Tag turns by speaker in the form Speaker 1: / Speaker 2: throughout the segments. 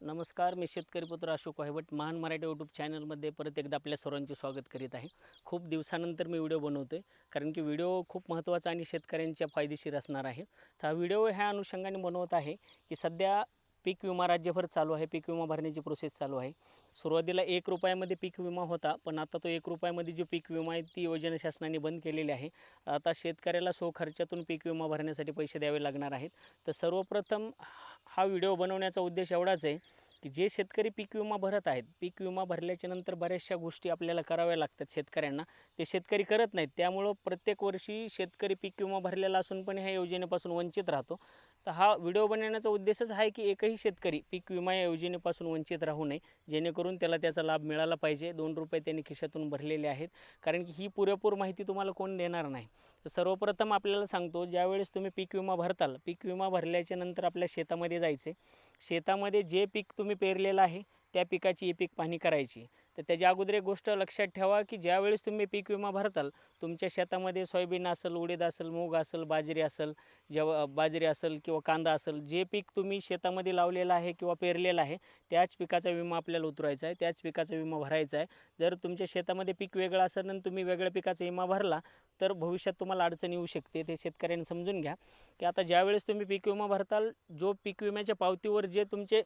Speaker 1: नमस्कार मी शेतकरी पुत्र अशोक वाहिवट महान मराठी यूट्यूब चॅनलमध्ये परत एकदा आपल्या सर्वांचे स्वागत करीत आहे. खूप दिवसानंतर मी व्हिडिओ बनवतो आहे कारण की व्हिडिओ खूप महत्त्वाचा आणि शेतकऱ्यांच्या फायदेशीर असणार आहे. तर हा व्हिडिओ ह्या अनुषंगाने बनवत आहे की सध्या पीक विमा राज्यभर चालू आहे पीक विमा भरण्याची प्रोसेस चालू आहे. सुरुवातीला एक रुपयामध्ये पीक विमा होता पण आता तो एक रुपयामध्ये जी पीक विमा आहे ती योजना शासनाने बंद केलेली आहे. आता शेतकऱ्याला सो खर्चातून पीक विमा भरण्यासाठी पैसे द्यावे लागणार आहेत. तर सर्वप्रथम हा व्हिडिओ बनवण्याचा उद्देश एवढाच आहे की जे शेतकरी पीक विमा भरत आहेत पीक विमा भरल्याच्या नंतर बऱ्याचशा गोष्टी आपल्याला कराव्या लागतात शेतकऱ्यांना. ते शेतकरी करत नाहीत. त्यामुळं प्रत्येक वर्षी शेतकरी पीक विमा भरलेला असून पण ह्या योजनेपासून वंचित राहतो. तर हा व्हिडिओ बनवण्याचा उद्देशच आहे की एकही शेतकरी पीक विमा या योजनेपासून वंचित राहू नये. जेणेकरून त्याला त्याचा लाभ मिळाला पाहिजे. दोन रुपये त्यांनी खिशातून भरलेले आहेत. कारण की ही पुरेपूर माहिती तुम्हाला कोण देणार नाही. तर सर्वप्रथम आपल्याला सांगतो ज्यावेळेस तुम्ही पीक विमा भरताल पीक विमा भरल्याच्या नंतर आपल्या शेतामध्ये जायचे. शेतामध्ये जे पीक तुम्ही पेरलेलं आहे त्या पिकाची पीक पाहणी करायची. तर त्याच्या अगोदर एक गोष्ट लक्षात ठेवा की ज्यावेळेस तुम्ही पीक विमा भरताल तुमच्या शेतामध्ये सोयाबीन असेल उडीद असेल मूग असेल बाजरी असेल जेव्हा बाजरी असेल किंवा कांदा असेल जे पीक तुम्ही शेतामध्ये लावलेलं आहे किंवा पेरलेलं आहे त्याच पिकाचा विमा आपल्याला उतरवायचा आहे त्याच पिकाचा विमा भरायचा आहे. जर तुमच्या शेतामध्ये पीक वेगळं असेल आणि तुम्ही वेगळ्या पिकाचा विमा भरला तर भविष्यात तुम्हाला अडचण येऊ शकते. ते शेतकऱ्यांनी समजून घ्या की आता ज्यावेळेस तुम्ही पीक विमा भरताल जो पीक विम्याच्या पावतीवर जे तुमचे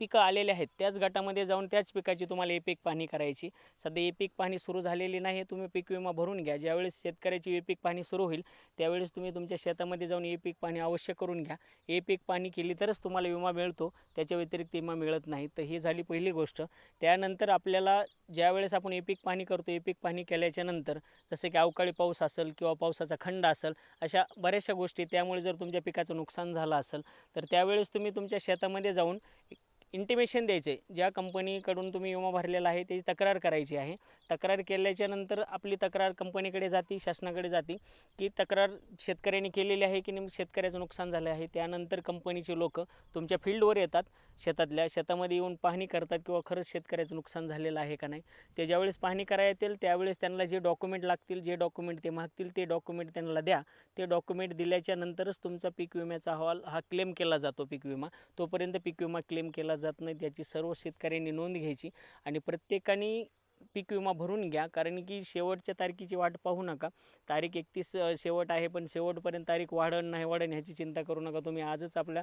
Speaker 1: पिकं आलेले आहेत. त्याच गटामध्ये जाऊन त्याच पिकाची तुम्हाला ए पीक पाहणी करायची. सध्या ए पीक पाहणी सुरू झालेली नाही तुम्ही पीक विमा भरून घ्या. ज्यावेळेस शेतकऱ्याची एपिक पाहणी सुरू होईल त्यावेळेस तुम्ही तुमच्या शेतामध्ये जाऊन ए पीक पाहणी अवश्य करून घ्या. ए पीक पाहणी केली तरच तुम्हाला विमा मिळतो. त्याच्या व्यतिरिक्त विमा मिळत नाही. तर ही झाली पहिली गोष्ट. त्यानंतर आपल्याला ज्यावेळेस आपण एपिक पाणी पाहणी करतो ए पीक पाहणी केल्याच्यानंतर जसं की अवकाळी पाऊस असेल किंवा पावसाचा खंड असेल अशा बऱ्याचशा गोष्टी त्यामुळे जर तुमच्या पिकाचं नुकसान झालं असेल तर त्यावेळेस तुम्ही तुमच्या शेतामध्ये जाऊन इंटिमेशन द्यायचे. ज्या कंपनीकडून तुम्ही विमा भरलेला आहे त्याची तक्रार करायची आहे. तक्रार केल्याच्यानंतर आपली तक्रार कंपनीकडे जाती शासनाकडे जाती. की तक्रार शेतकऱ्यांनी केलेली आहे की नेमकं शेतकऱ्याचं नुकसान झालं आहे त्यानंतर कंपनीचे लोक तुमच्या फील्डवर येतात शेतातल्या शेतामध्ये येऊन पाहणी करतात किंवा खरंच शेतकऱ्याचं नुकसान झालेलं आहे का नाही. ते ज्यावेळेस पाहणी करायला येतील त्यावेळेस त्यांना जे डॉक्युमेंट लागतील जे डॉक्युमेंट ते मागतील ते डॉक्युमेंट त्यांना द्या. ते डॉक्युमेंट दिल्याच्या नंतरच तुमचा पीक विम्याचा अहवाल हा क्लेम केला जातो पीक विमा. तोपर्यंत पीक विमा क्लेम केला जातो. जात नाही याची सर्व शेतकऱ्यांनी नोंद घ्यायची आणि प्रत्येकाने पीक विमा भरून घ्या. कारण की शेवटच्या तारखेची वाट पाहू नका. तारीख एकतीस शेवट आहे पण शेवटपर्यंत तारीख वाढण नाही वाढण ह्याची चिंता करू नका तुम्ही. आजच आपल्या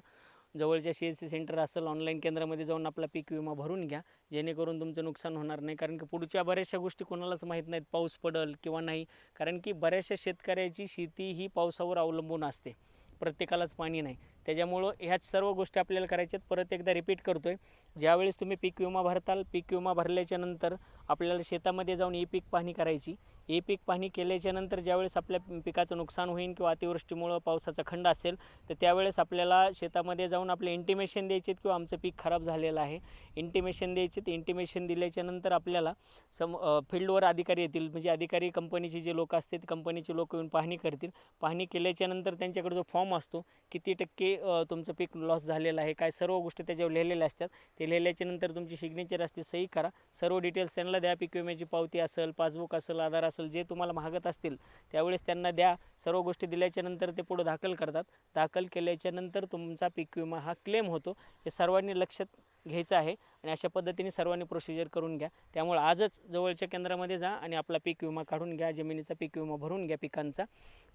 Speaker 1: जवळच्या सी एस सी सेंटर असेल ऑनलाईन केंद्रामध्ये जाऊन आपला पीक विमा भरून घ्या. जेणेकरून तुमचं नुकसान होणार नाही. कारण की पुढच्या बऱ्याचशा गोष्टी कोणालाच माहीत नाहीत पाऊस पडल किंवा नाही. कारण की बऱ्याचशा शेतकऱ्याची शेती ही पावसावर अवलंबून असते. प्रत्येकालाच पाणी नाही. त्याच्यामुळं ह्याच सर्व गोष्टी आपल्याला करायच्यात परत एकदा रिपीट करतो आहे ज्यावेळेस तुम्ही पीक विमा भरताल पीक विमा भरल्याच्यानंतर आपल्याला शेतामध्ये जाऊन ई पीक पाहणी करायची. हे पीक पाहणी केल्याच्यानंतर ज्यावेळेस आपल्या पिकाचं नुकसान होईल किंवा अतिवृष्टीमुळं पावसाचा खंड असेल तर त्यावेळेस आपल्याला शेतामध्ये जाऊन आपले इंटिमेशन द्यायचे किंवा आमचं पीक खराब झालेलं आहे. इंटिमेशन द्यायचे ते इंटिमेशन दिल्याच्यानंतर आपल्याला सम फील्डवर अधिकारी येतील. म्हणजे अधिकारी कंपनीचे जे लोक असतील कंपनीचे लोक येऊन पाहणी करतील. पाहणी केल्याच्यानंतर त्यांच्याकडे जो फॉर्म असतो किती टक्के तुमचं पीक लॉस झालेलं आहे काय सर्व गोष्टी त्याच्यावर लिहिलेल्या असतात. ते लिहिल्याच्यानंतर तुमची सिग्नेचर असते सही करा. सर्व डिटेल्स त्यांना द्या. पीक विम्याची पावती असेल पासबुक असेल आधार असेल जे तुम्हाला मागत असतील त्यावेळेस त्यांना द्या. सर्व गोष्टी दिल्याच्यानंतर ते पुढं दाखल करतात. दाखल केल्याच्यानंतर तुमचा पीक विमा हा क्लेम होतो. हे सर्वांनी लक्षात घ्यायचं आहे आणि अशा पद्धतीने सर्वांनी प्रोसिजर करून घ्या. त्यामुळे आजच जवळच्या केंद्रामध्ये जा आणि आपला पीक विमा काढून घ्या जमिनीचा पीक विमा भरून घ्या पिकांचा.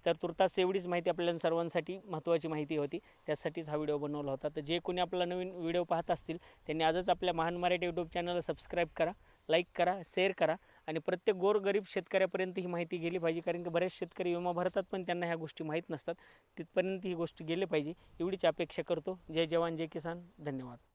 Speaker 1: तर तुर्तास एवढीच माहिती आपल्याला सर्वांसाठी महत्त्वाची माहिती होती. त्यासाठीच हा व्हिडिओ बनवला होता. तर जे कोणी आपला नवीन व्हिडिओ पाहत असतील त्यांनी आजच आपल्या महान मराठी यूट्यूब चॅनलला सबस्क्राईब करा. लाईक करा शेअर करा आणि प्रत्येक गोरगरीब शेतकऱ्यापर्यंत ही माहिती गेली पाहिजे. कारण की बरेच शेतकरी विमा भरतात पण त्यांना ह्या गोष्टी माहीत नसतात. तिथपर्यंत ही गोष्ट गेली पाहिजे. एवढीच अपेक्षा करतो. जय जवान जय किसान. धन्यवाद.